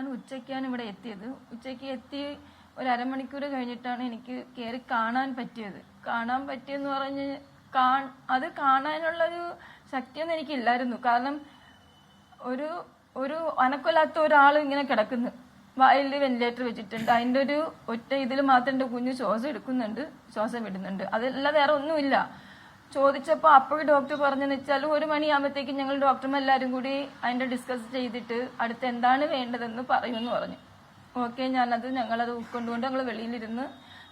ഞാൻ ഉച്ചയ്ക്കാണ് ഇവിടെ എത്തിയത്. ഉച്ചയ്ക്ക് എത്തി ഒരു അരമണിക്കൂർ കഴിഞ്ഞിട്ടാണ് എനിക്ക് കയറി കാണാൻ പറ്റിയത്. കാണാൻ പറ്റിയെന്ന് പറഞ്ഞ് അത് കാണാനുള്ളൊരു ശക്തിയൊന്നും എനിക്കില്ലായിരുന്നു. കാരണം ഒരു ഒരു അനക്കൊല്ലാത്ത ഒരാൾ ഇങ്ങനെ കിടക്കുന്നു. വായിൽ വെന്റിലേറ്റർ വെച്ചിട്ടുണ്ട്. അതിന്റെ ഒരു ഒറ്റ ഇതിൽ മാത്രം എന്റെ കുഞ്ഞ് ശ്വാസം എടുക്കുന്നുണ്ട്. ശ്വാസം വിടുന്നുണ്ട്. അതല്ല വേറെ ഒന്നുമില്ല. ചോദിച്ചപ്പോൾ അപ്പോഴും ഡോക്ടർ പറഞ്ഞെന്ന് വെച്ചാൽ ഒരു മണിയാകുമ്പോഴത്തേക്കും ഞങ്ങൾ ഡോക്ടർമാരെല്ലാവരും കൂടി അതിന്റെ ഡിസ്കസ് ചെയ്തിട്ട് അടുത്ത് എന്താണ് വേണ്ടതെന്ന് പറയുമെന്ന് പറഞ്ഞു. ഓക്കെ ഞാനത് ഞങ്ങളത് ഉൾക്കൊണ്ടുകൊണ്ട് ഞങ്ങൾ വെളിയിലിരുന്ന്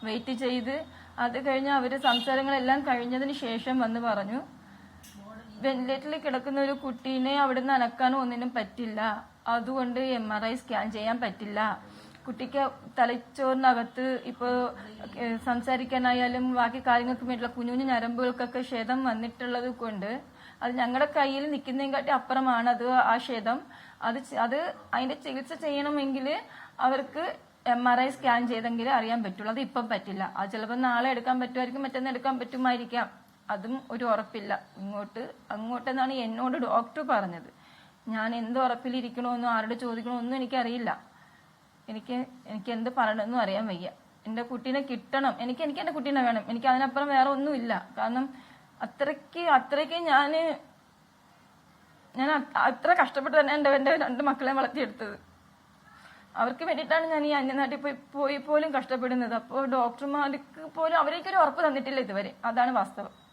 വെയിറ്റ് ചെയ്ത് അത് കഴിഞ്ഞ് അവർ സംസാരങ്ങളെല്ലാം കഴിഞ്ഞതിന് ശേഷം വന്ന് പറഞ്ഞു വെന്റിലേറ്ററിൽ കിടക്കുന്ന ഒരു കുട്ടീനെ അവിടെ നിന്ന് അനക്കാനോ ഒന്നിനും പറ്റില്ല. അതുകൊണ്ട് എം ആർ ഐ സ്കാൻ ചെയ്യാൻ പറ്റില്ല. കുട്ടിക്ക് തലച്ചോറിനകത്ത് ഇപ്പോൾ സംസാരിക്കാനായാലും ബാക്കി കാര്യങ്ങൾക്ക് വേണ്ടിയുള്ള കുഞ്ഞു കുഞ്ഞു ഞരമ്പുകൾക്കൊക്കെ ക്ഷേതം വന്നിട്ടുള്ളത് കൊണ്ട് അത് ഞങ്ങളുടെ കയ്യിൽ നിൽക്കുന്നതിനെക്കാട്ടി അപ്പുറമാണ് അത് ആ ക്ഷേതം. അത് അത് അതിന്റെ ചികിത്സ ചെയ്യണമെങ്കിൽ അവർക്ക് എം ആർ ഐ സ്കാൻ ചെയ്തെങ്കിൽ അറിയാൻ പറ്റുള്ളൂ. അത് ഇപ്പം പറ്റില്ല. അത് ചിലപ്പോൾ നാളെ എടുക്കാൻ പറ്റുമായിരിക്കും മറ്റന്ന് എടുക്കാൻ പറ്റുമായിരിക്കാം. അതും ഒരു ഉറപ്പില്ല. ഇങ്ങോട്ട് അങ്ങോട്ടെന്നാണ് എന്നോട് ഡോക്ടർ പറഞ്ഞത്. ഞാൻ എന്ത് ഉറപ്പിലിരിക്കണമെന്നോ ആരോട് ചോദിക്കണമെന്നോ എനിക്കറിയില്ല. എനിക്ക് എനിക്ക് എന്ത് പറയണമെന്ന് അറിയാൻ വയ്യ. എന്റെ കുട്ടീനെ കിട്ടണം. എനിക്ക് എനിക്ക് എന്റെ കുട്ടീനെ വേണം. എനിക്ക് അതിനപ്പുറം വേറെ ഒന്നുമില്ല. കാരണം അത്രയ്ക്ക് അത്രയ്ക്ക് ഞാൻ ഞാൻ അത്ര കഷ്ടപ്പെട്ട് തന്നെ എന്റെ എന്റെ രണ്ട് മക്കളെ വളർത്തിയെടുത്തത്. അവർക്ക് വേണ്ടിയിട്ടാണ് ഞാൻ ഈ അന്യനാട്ടിൽ പോയി പോയി പോലും കഷ്ടപ്പെടുന്നത്. അപ്പോൾ ഡോക്ടർമാർക്ക് പോലും അവരേക്കൊരു ഉറപ്പ് തന്നിട്ടില്ല ഇതുവരെ. അതാണ് വാസ്തവം.